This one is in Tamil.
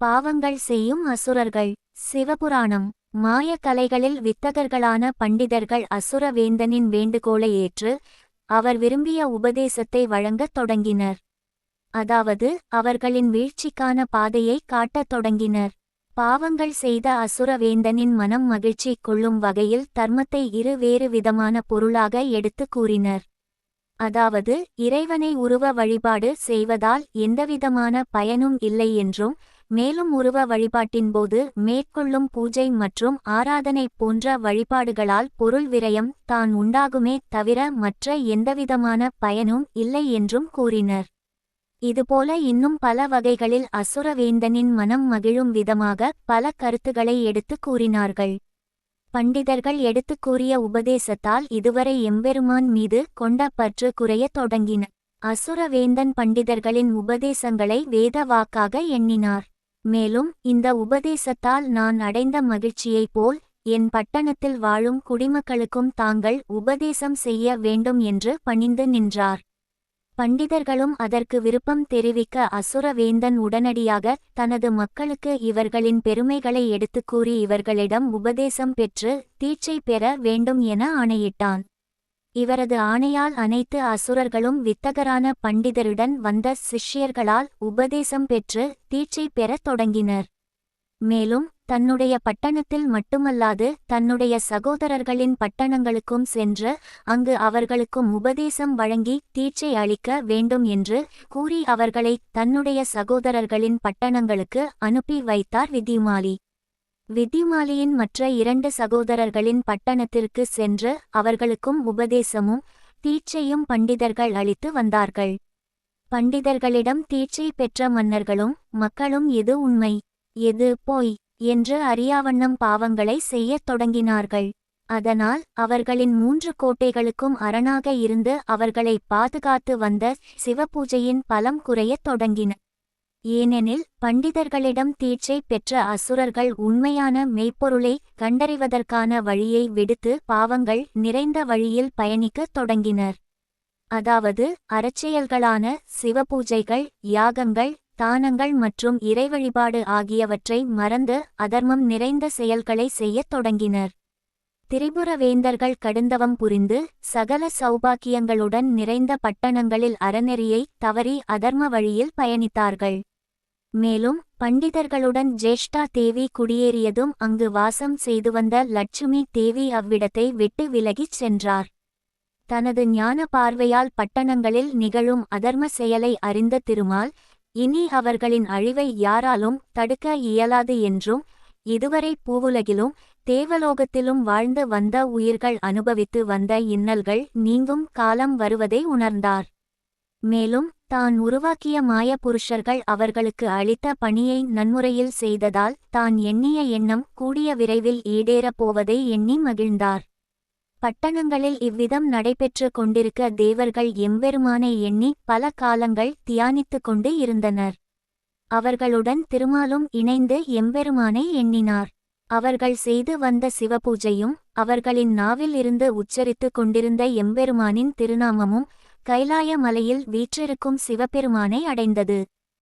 பாவங்கள் செய்யும் அசுரர்கள். சிவபுராணம். மாய கலைகளில் வித்தகர்களான பண்டிதர்கள் அசுர வேந்தனின் வேண்டுகோளை ஏற்று அவர் விரும்பிய உபதேசத்தை வழங்கத் தொடங்கினர். அதாவது அவர்களின் வீழ்ச்சிக்கான பாதையை காட்டத் தொடங்கினர். பாவங்கள் செய்த அசுரவேந்தனின் மனம் மகிழ்ச்சி கொள்ளும் வகையில் தர்மத்தை இரு வேறு விதமான பொருளாக எடுத்துக் கூறினர். அதாவது இறைவனை உருவ வழிபாடு செய்வதால் எந்தவிதமான பயனும் இல்லை என்றும் மேலும் உருவ வழிபாட்டின் போது மேற்கொள்ளும் பூஜை மற்றும் ஆராதனை போன்ற வழிபாடுகளால் பொருள் விரயம் தான் உண்டாகுமே தவிர மற்ற எந்தவிதமான பயனும் இல்லை என்றும் கூறினர். இதுபோல இன்னும் பல வகைகளில் அசுரவேந்தனின் மனம் மகிழும் விதமாக பல கருத்துக்களை எடுத்துக் கூறினார்கள். பண்டிதர்கள் எடுத்துக் கூறிய உபதேசத்தால் இதுவரை எம்பெருமான் மீது கொண்ட பற்று குறையத் தொடங்கின. அசுரவேந்தன் பண்டிதர்களின் உபதேசங்களை வேத வாக்காக எண்ணினார். மேலும் இந்த உபதேசத்தால் நான் அடைந்த மகிழ்ச்சியைப் போல் என் பட்டணத்தில் வாழும் குடிமக்களுக்கும் தாங்கள் உபதேசம் செய்ய வேண்டும் என்று பணிந்து நின்றார். பண்டிதர்களும் அதற்கு விருப்பம் தெரிவிக்க அசுரவேந்தன் உடனடியாக தனது மக்களுக்கு இவர்களின் பெருமைகளை எடுத்துக் கூறி இவர்களிடம் உபதேசம் பெற்று தீட்சை பெற வேண்டும் என ஆணையிட்டான். இவரது ஆணையால் அனைத்து அசுரர்களும் வித்தகரான பண்டிதருடன் வந்த சிஷ்யர்களால் உபதேசம் பெற்று தீட்சை பெறத் தொடங்கினர். மேலும் தன்னுடைய பட்டணத்தில் மட்டுமல்லாது தன்னுடைய சகோதரர்களின் பட்டணங்களுக்கும் சென்று அங்கு அவர்களுக்கும் உபதேசம் வழங்கி தீட்சை அளிக்க வேண்டும் என்று கூறி அவர்களை தன்னுடைய சகோதரர்களின் பட்டணங்களுக்கு அனுப்பி வைத்தார் விதிமாலி. வித்யுமாலியின் மற்ற இரண்டு சகோதரர்களின் பட்டணத்திற்கு சென்று அவர்களுக்கும் உபதேசமும் தீட்சையும் பண்டிதர்கள் அளித்து வந்தார்கள். பண்டிதர்களிடம் தீட்சை பெற்ற மன்னர்களும் மக்களும் எது உண்மை. எது போய்? என்று அறியாவண்ணம் பாவங்களை செய்யத் தொடங்கினார்கள். அதனால் அவர்களின் மூன்று கோட்டைகளுக்கும் அரணாக இருந்து அவர்களை பாதுகாத்து வந்த சிவபூஜையின் பலம் குறையத் தொடங்கின. ஏனெனில் பண்டிதர்களிடம் தீட்சை பெற்ற அசுரர்கள் உண்மையான மெய்ப்பொருளை கண்டறிவதற்கான வழியை விடுத்து பாவங்கள் நிறைந்த வழியில் பயணிக்கத் தொடங்கினர். அதாவது அறச்செயல்களான சிவபூஜைகள் யாகங்கள் தானங்கள் மற்றும் இறைவழிபாடு ஆகியவற்றை மறந்து அதர்மம் நிறைந்த செயல்களை செய்யத் தொடங்கினர். திரிபுர வேந்தர்கள் கடுந்தவம் புரிந்து சகல சௌபாக்கியங்களுடன் நிறைந்த பட்டணங்களில் அறநெறியை தவறி அதர்ம வழியில் பயணித்தார்கள். மேலும் பண்டிதர்களுடன் ஜேஷ்டா தேவி குடியேறியதும் அங்கு வாசம் செய்து வந்த லட்சுமி தேவி அவ்விடத்தை விட்டு விலகிச் சென்றார். தனது ஞான பார்வையால் பட்டணங்களில் நிகழும் அதர்ம செயலை அறிந்த திருமால் இனி அவர்களின் அழிவை யாராலும் தடுக்க இயலாது என்றும் இதுவரை பூவுலகிலும் தேவலோகத்திலும் வாழ்ந்து வந்த உயிர்கள் அனுபவித்து வந்த இன்னல்கள் நீங்கும் காலம் வருவதை உணர்ந்தார். மேலும் தான் உருவாக்கிய மாய புருஷர்கள் அவர்களுக்கு அளித்த பணியை நன்முறையில் செய்ததால் தான் எண்ணிய எண்ணம் கூடிய விரைவில் ஈடேறப் போவதை எண்ணி மகிழ்ந்தார். பட்டணங்களில் இவ்விதம் நடைபெற்று கொண்டிருக்க தேவர்கள் எம்பெருமானை எண்ணி பல காலங்கள் தியானித்து கொண்டு இருந்தனர். அவர்களுடன் திருமாலும் இணைந்து எம்பெருமானை எண்ணினார். அவர்கள் செய்து வந்த சிவபூஜையும் அவர்களின் நாவில் இருந்து உச்சரித்து கொண்டிருந்த எம்பெருமானின் திருநாமமும் கைலாய மலையில் வீற்றிருக்கும் சிவபெருமானை அடைந்தது.